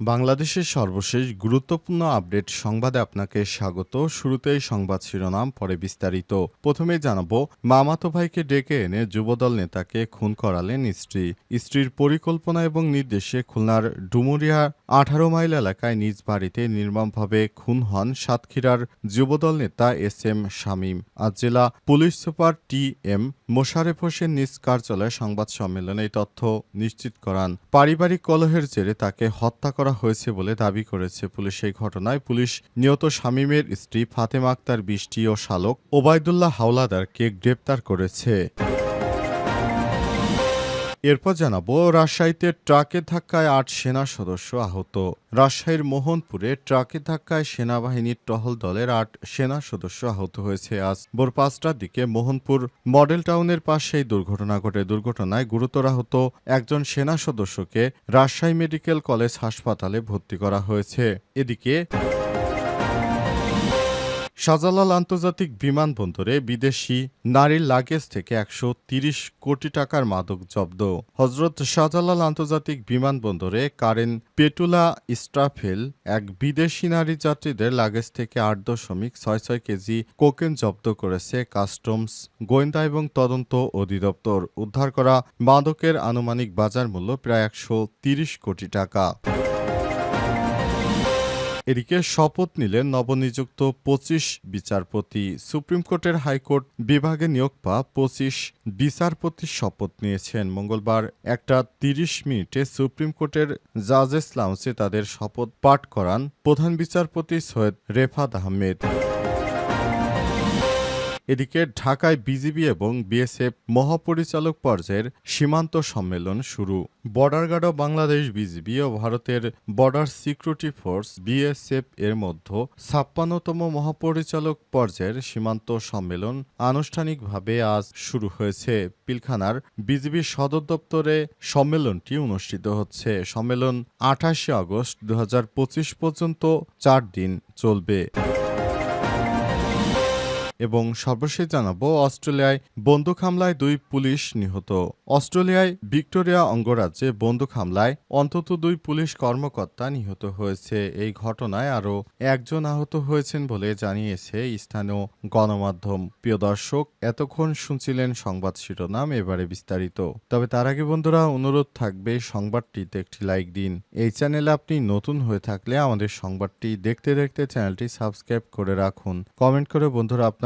বাংলাদেশের সর্বশেষ গুরুত্বপূর্ণ আপডেট সংবাদে আপনাকে স্বাগত। শুরুতেই সংবাদ শিরোনাম, পরে বিস্তারিত। প্রথমে জানাব, মামাতো ভাইকে ডেকে এনে যুবদল নেতাকে খুন করালেন স্ত্রী। স্ত্রীর পরিকল্পনা এবং নির্দেশে খুলনার ডুমুরিয়া আঠারো মাইল এলাকায় নিজ বাড়িতে নির্মমভাবে খুন হন সাতক্ষীরার যুবদল নেতা এস এম শামীম। আজ জেলা police super T M Mosharef Hossain নিজ কার্যালয়ে সংবাদ সম্মেলনে এই তথ্য নিশ্চিত করান। পারিবারিক কলহের জেরে তাকে হত্যা হয়েছে বলে দাবি করেছে পুলিশ এই ঘটনায়। পুলিশ নিহত শামীমের স্ত্রী ফাতেমা আক্তার, বৃষ্টি ও শালক ওবায়দুল্লাহ হাওলাদারকে গ্রেপ্তার করেছে। এরপর জানাব, রাজশাহীতে ট্রাকের ধাক্কায় আট সেনা সদস্য আহত। রাজশাহীর মোহনপুরে ট্রাকের ধাক্কায় সেনাবাহিনীর টহল দলের আট সেনা সদস্য আহত হয়েছে। আজ ভোর পাঁচটার দিকে মোহনপুর মডেল টাউনের পাশেই দুর্ঘটনা ঘটে। দুর্ঘটনায় গুরুতর আহত একজন সেনা সদস্যকে রাজশাহী মেডিকেল কলেজ হাসপাতালে ভর্তি করা হয়েছে। এদিকে শাহজালাল আন্তর্জাতিক বিমানবন্দরে বিদেশি নারীর লাগেজ থেকে একশো তিরিশ কোটি টাকার মাদক জব্দ। হজরত শাহজালাল আন্তর্জাতিক বিমানবন্দরে কারেন পেটুলা স্ট্রাফেল এক বিদেশি নারী যাত্রীদের লাগেজ থেকে আট দশমিক ছয় ছয় কেজি কোকেন জব্দ করেছে কাস্টমস, গোয়েন্দা এবং তদন্ত অধিদপ্তর। উদ্ধার করা মাদকের আনুমানিক বাজার মূল্য প্রায় একশো তিরিশ কোটি টাকা। এদিকে শপথ নিলেন নবনিযুক্ত পঁচিশ বিচারপতি, সুপ্রিম কোর্টের হাইকোর্ট বিভাগে নিয়োগ পাওয়া পঁচিশ বিচারপতি শপথ নিয়েছেন। মঙ্গলবার একটা তিরিশ মিনিটে সুপ্রিম কোর্টের জাজেস লাউন্সে তাদের শপথ পাঠ করান প্রধান বিচারপতি সৈয়দ রেফাত আহমেদ। এদিকে ঢাকায় বিজিবি এবং বিএসএফ মহাপরিচালক পর্যায়ের সীমান্ত সম্মেলন শুরু। বর্ডার গার্ড বাংলাদেশ বিজিবি ও ভারতের বর্ডার সিকিউরিটি ফোর্স বিএসএফ এর মধ্যে ছাপ্পান্নতম মহাপরিচালক পর্যায়ের সীমান্ত সম্মেলন আনুষ্ঠানিকভাবে আজ শুরু হয়েছে। পিলখানার বিজিবি সদর দপ্তরে সম্মেলনটি অনুষ্ঠিত হচ্ছে। সম্মেলন আঠাশে আগস্ট দু হাজার পঁচিশ পর্যন্ত চার দিন চলবে। এবং সর্বশেষ জানাব, অস্ট্রেলিয়ায় বন্দুক হামলায় দুই পুলিশ নিহত। অস্ট্রেলিয়ায় ভিক্টোরিয়া অঙ্গরাজ্যে বন্দুক হামলায় অন্তত দুই পুলিশ কর্মকর্তা নিহত হয়েছে। এই ঘটনায় আরও একজন আহত হয়েছেন বলে জানিয়েছে স্থানীয় গণমাধ্যম। প্রিয় দর্শক, এতক্ষণ শুনছিলেন সংবাদ শিরোনাম, এবারে বিস্তারিত। তবে তার আগে বন্ধুরা, অনুরোধ থাকবে সংবাদটিতে একটি লাইক দিন। এই চ্যানেলে আপনি নতুন হয়ে থাকলে আমাদের সংবাদটি দেখতে দেখতে চ্যানেলটি সাবস্ক্রাইব করে রাখুন। কমেন্ট করে বন্ধুরা, আপনার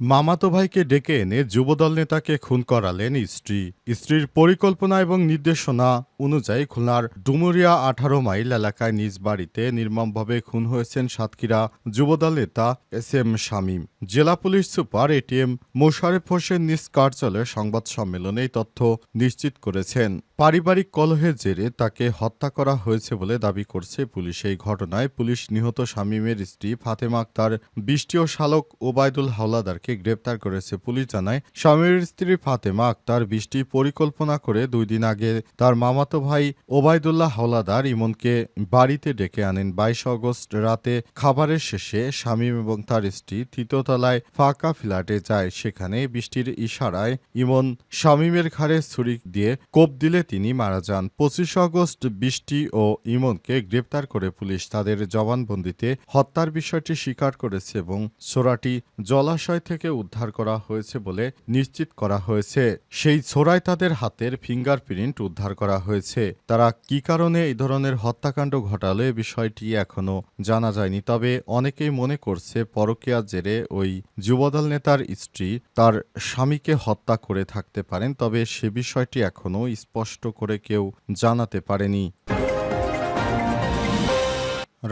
মামাতো ভাইকে ডেকে এনে যুবদল নেতাকে খুন করালেন স্ত্রী। স্ত্রীর পরিকল্পনা এবং নির্দেশনা অনুযায়ী খুলনার ডুমুরিয়া আঠারো মাইল এলাকায় নিজ বাড়িতে নির্মমভাবে খুন হয়েছেন সাতক্ষীরা যুবদল নেতা এস এম শামীম। জেলা police super ATM Mosharef Hossain নিজ কার্যালয়ে সংবাদ সম্মেলনে তথ্য নিশ্চিত করেছেন। পারিবারিক কলহের জেরে তাকে হত্যা করা হয়েছে বলে দাবি করছে পুলিশ। এই ঘটনায় পুলিশ নিহত শামীমের স্ত্রী ফাতেমা আক্তার, বৃষ্টি ও শালক ওবায়দুল হাওলাদারকে গ্রেপ্তার করেছে পুলিশ জানায়। স্বামীর স্ত্রী ফাতেমা আক্তার বৃষ্টি পরিকল্পনা করে দুই দিন আগে তার মামাতো ভাই ওবায়দুল্লাহ হাওলাদার ইমনকে বাড়িতে ডেকে আনেন। বাইশ অগস্ট রাতে খাবারের শেষে শামীম এবং তার স্ত্রী তৃতীয়তলায় ফাঁকা ফ্ল্যাটে যায়। সেখানে বৃষ্টির ইশারায় ইমন শামীমের ঘাড়ে ছুরি দিয়ে কোপ দিলে তিনি মারা যান। পঁচিশ আগস্ট বৃষ্টি ও ইমনকে গ্রেপ্তার করে পুলিশ তাদের জবানবন্দিতে হত্যার বিষয়টি স্বীকার করেছে এবং সোরাটি জলাশয় থেকে উদ্ধার করা হয়েছে বলে নিশ্চিত করা হয়েছে। সেই ছোড়ায় তাদের হাতের ফিঙ্গারপ্রিন্ট উদ্ধার করা হয়েছে। তারা কি কারণে এই ধরনের হত্যাকাণ্ড ঘটালো এ বিষয়টি এখনও জানা যায়নি। তবে অনেকেই মনে করছে পরকীয়া জেরে ওই যুবদল নেতার স্ত্রী তার স্বামীকে হত্যা করে থাকতে পারেন, তবে সে বিষয়টি এখনও স্পষ্ট করে কেউ জানাতে পারেনি।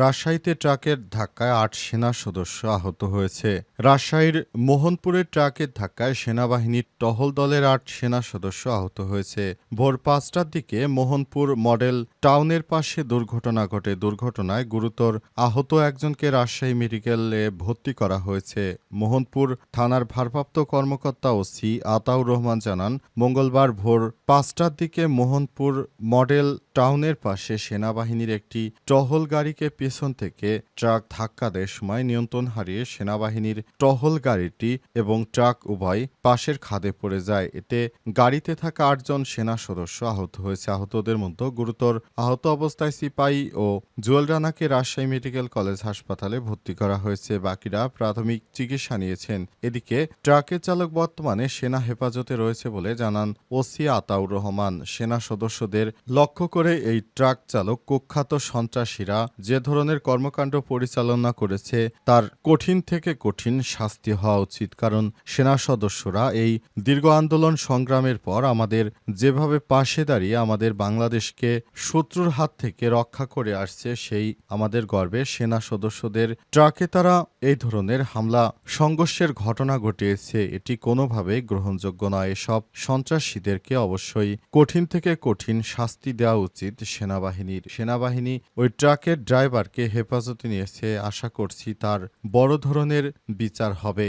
রাজশাহীতে ট্রাকের ধাক্কায় আট সেনা সদস্য আহত হয়েছে। রাজশাহীর মোহনপুরে ট্রাকের ধাক্কায় সেনাবাহিনীর টহল দলের আট সেনা সদস্য আহত হয়েছে। ভোর পাঁচটার দিকে মোহনপুর মডেল টাউনের পাশে দুর্ঘটনা ঘটে। দুর্ঘটনায় গুরুতর আহত একজনকে রাজশাহী মেডিকেলে ভর্তি করা হয়েছে। মোহনপুর থানার ভারপ্রাপ্ত কর্মকর্তা ওসি আতাউর রহমান জানান, মঙ্গলবার ভোর পাঁচটার দিকে মোহনপুর মডেল টাউনের পাশে সেনাবাহিনীর একটি টহল গাড়িকে পেছন থেকে ট্রাক ধাক্কা দেয় সময় নিয়ন্ত্রণ হারিয়ে সেনাবাহিনীর টহল গাড়িটি এবং ট্রাক উভয় পাশের খাদে পড়ে যায়। এতে গাড়িতে থাকা আটজন সেনা সদস্য আহত হয়েছে। আহতদের মধ্যে গুরুতর আহত অবস্থায় সিপাহী ও জুয়েল রানাকে রাজশাহী মেডিকেল কলেজ হাসপাতালে ভর্তি করা হয়েছে। বাকিরা প্রাথমিক চিকিৎসা নিয়েছেন। এদিকে ট্রাকের চালক বর্তমানে সেনা হেফাজতে রয়েছে বলে জানান ওসি আতাউর রহমান। সেনা সদস্যদের লক্ষ্য করে এই ট্রাক চালক কুখ্যাত সন্ত্রাসীরা যে ধরনের কর্মকাণ্ড পরিচালনা করেছে, তার কঠিন থেকে কঠিন শাস্তি হওয়া উচিত। কারণ সেনা সদস্যরা এই দীর্ঘ আন্দোলন সংগ্রামের পর আমাদের যেভাবে পাশে দাঁড়িয়ে আমাদের বাংলাদেশকে শত্রুর হাত থেকে রক্ষা করে আসছে, সেই আমাদের গর্বে সেনা সদস্যদের ট্রাকে তারা এই ধরনের হামলা, সংঘর্ষের ঘটনা ঘটিয়েছে, এটি কোনোভাবে গ্রহণযোগ্য নয়। এসব সন্ত্রাসীদেরকে অবশ্যই কঠিন থেকে কঠিন শাস্তি দেওয়া উচিত সেনাবাহিনীর, সেনাবাহিনী ওই ট্রাকের ড্রাইভারকে হেফাজতে নিয়েছে। আশা করছি তার বড় ধরনের বিচার হবে।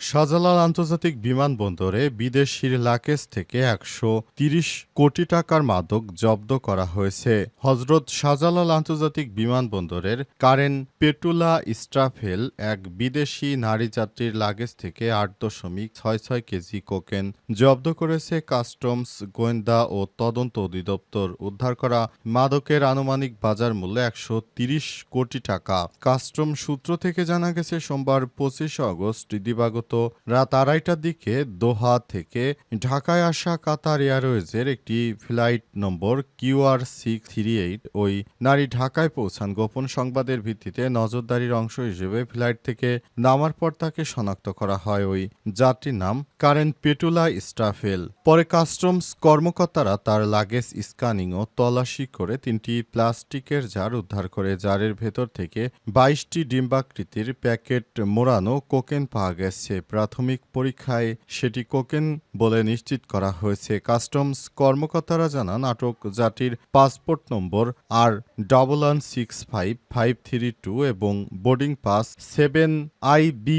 শাহজালাল আন্তর্জাতিক বিমানবন্দরে বিদেশির লাকেজ থেকে একশো তিরিশ কোটি টাকার মাদক জব্দ করা হয়েছে। হজরত শাহজালাল আন্তর্জাতিক বিমানবন্দরের কারেন পেটুলা স্ট্রাফেল এক বিদেশি নারী যাত্রীর লাগেজ থেকে আট দশমিক ছয় ছয় কেজি কোকেন জব্দ করেছে কাস্টমস, গোয়েন্দা ও তদন্ত অধিদপ্তর। উদ্ধার করা মাদকের আনুমানিক বাজার মূল্য একশো তিরিশ কোটি টাকা। কাস্টম সূত্র থেকে জানা গেছে, সোমবার পঁচিশে আগস্ট দিবাগত রাত আড়াইটার দিকে দোহা থেকে ঢাকায় আসা কাতার এয়ারওয়েজের একটি flight number QR six three eight ওই নারী ঢাকায় পৌঁছান। গোপন সংবাদের ভিত্তিতে নজরদারির অংশ হিসেবে ফ্লাইট থেকে নামার পর তাকে শনাক্ত করা হয়। ওই যাত্রীর নাম কারেন পেটুলা স্টাফেল পরে কাস্টমস কর্মকর্তারা তার লাগেজ স্ক্যানিং ও তল্লাশি করে তিনটি প্লাস্টিকের জার উদ্ধার করে, জারের ভেতর থেকে বাইশটি ডিম্বাকৃতির প্যাকেট মোড়ানো কোকেন পাওয়া গেছে। প্রাথমিক পরীক্ষায় সেটি কোকেন বলে নিশ্চিত করা হয়েছে। কাস্টমস কর্মকর্তারা জানান, আটক জাতির passport number R double one six five five three two এবং boarding pass seven I B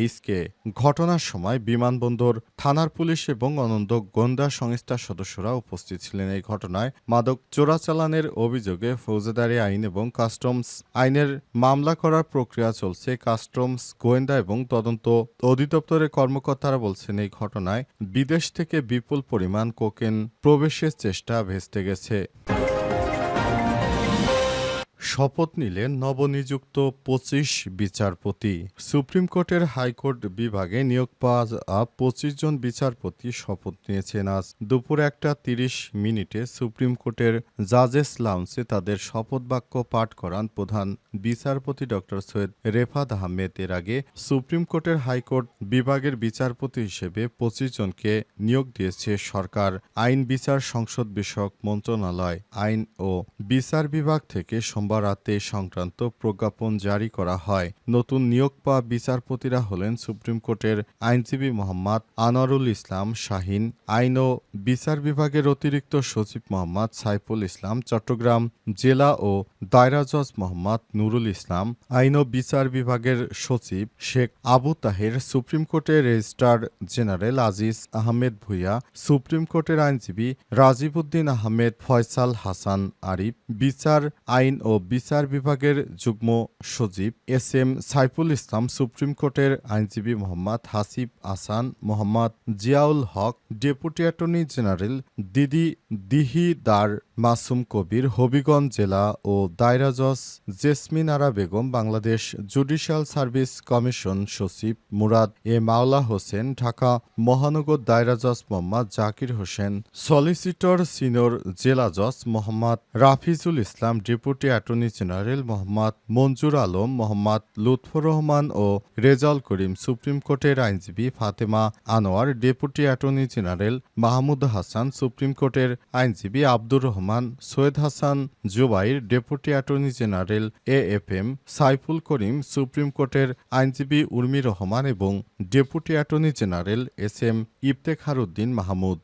H K. ঘটনার সময় বিমানবন্দর, থানার পুলিশ এবং অনন্ত গোয়েন্দা সংস্থার সদস্যরা উপস্থিত ছিলেন। এই ঘটনায় মাদক চোরাচালানের অভিযোগে ফৌজদারি আইন এবং কাস্টমস আইনের মামলা করার প্রক্রিয়া চলছে। কাস্টমস, গোয়েন্দা এবং তদন্ত অধিদপ্তরের কর্মকর্তারা বলছেন এই ঘটনায় বিদেশ থেকে বিপুল পরিমাণ কোকেন প্রবেশের চেষ্টা ভেস্তে গেছে। শপথ নিলেন নবনিযুক্ত পঁচিশ বিচারপতি। সুপ্রিম কোর্টের হাইকোর্ট বিভাগে নিয়োগ পাওয়া পঁচিশ জন বিচারপতি শপথ নিয়েছেন আজ। দুপুর একটা তিরিশ মিনিটে সুপ্রিম কোর্টের জাজেস লাউন্সে তাদের শপথ বাক্য পাঠ করান প্রধান বিচারপতি ডক্টর সৈয়দ রেফাত আহমেদ। এর আগে সুপ্রিম কোর্টের হাইকোর্ট বিভাগের বিচারপতি হিসেবে পঁচিশ জনকে নিয়োগ দিয়েছে সরকার। আইন বিচার সংসদ বিষয়ক মন্ত্রণালয়, আইন ও বিচার বিভাগ থেকে সোমবার রাতে সংক্রান্ত প্রজ্ঞাপন জারি করা হয়। নতুন নিয়োগ পাওয়া বিচারপতিরা হলেন সুপ্রিম কোর্টের আইনজীবী মোহাম্মদ আনোয়ারুল ইসলাম শাহিন, আইন ও বিচার বিভাগের অতিরিক্ত সচিব মোহাম্মদ সাইফুল ইসলাম, চট্টগ্রাম জেলা ও দায়রা জজ মোহাম্মদ নুরুল ইসলাম, আইন ও বিচার বিভাগের সচিব শেখ আবু তাহের, সুপ্রিম কোর্টের registrar general Aziz Ahmed Bhuiyan, supreme কোর্টের আইনজীবী রাজীব উদ্দিন আহমেদ, ফয়সাল হাসান আরিফ, বিচার, আইন ও বিচার বিভাগের যুগ্ম সচিব S M Saiful Islam, supreme কোর্টের আইনজীবী Mohammad Hasib Ahsan Mohammad Ziaul Haque, deputy attorney general Didi Dihidar Masum Kabir Habiganj জেলা ও দায়রা জজ Jesmin Ara Begum Bangladesh judicial service commission সচিব মুরাদ এ মাওলা হোসেন, ঢাকা মহানগর দায়রা জজ মোহাম্মদ জাকির হোসেন, সলিসিটর সিনিয়র জেলা জজ Mohammad Rafizul Islam, deputy attorney general Mohammad Manjur Alam, Mohammad Lutfar Rahman ও রেজাল করিম, সুপ্রিম কোর্টের আইনজীবী Fatema Anwar, deputy attorney general Mahmud Hasan, supreme কোর্টের আইনজীবী Abdur Rahman. Rahman, Syed Hasan Zubair deputy attorney general A F M Saiful Karim, supreme কোর্টের আইনজীবী উর্মি রহমান এবং deputy attorney general S M Iftekhar Uddin Mahmud.